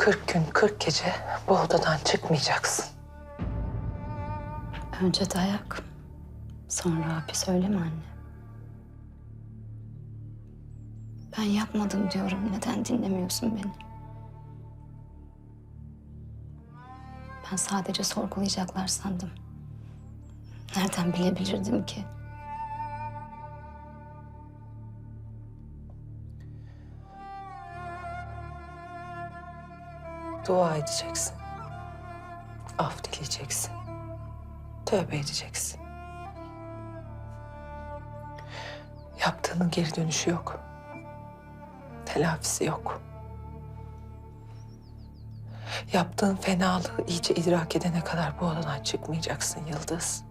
Kırk gün, kırk gece bu odadan çıkmayacaksın. Önce dayak, sonra hapis öyle mi anne? Ben yapmadım diyorum. Neden dinlemiyorsun beni? Ben sadece sorgulayacaklar sandım. Nereden bilebilirdim ki? Dua edeceksin. Af dileyeceksin. Tövbe edeceksin. Yaptığının geri dönüşü yok. Telafisi yok. Yaptığın fenalığı iyice idrak edene kadar bu odadan çıkmayacaksın Yıldız.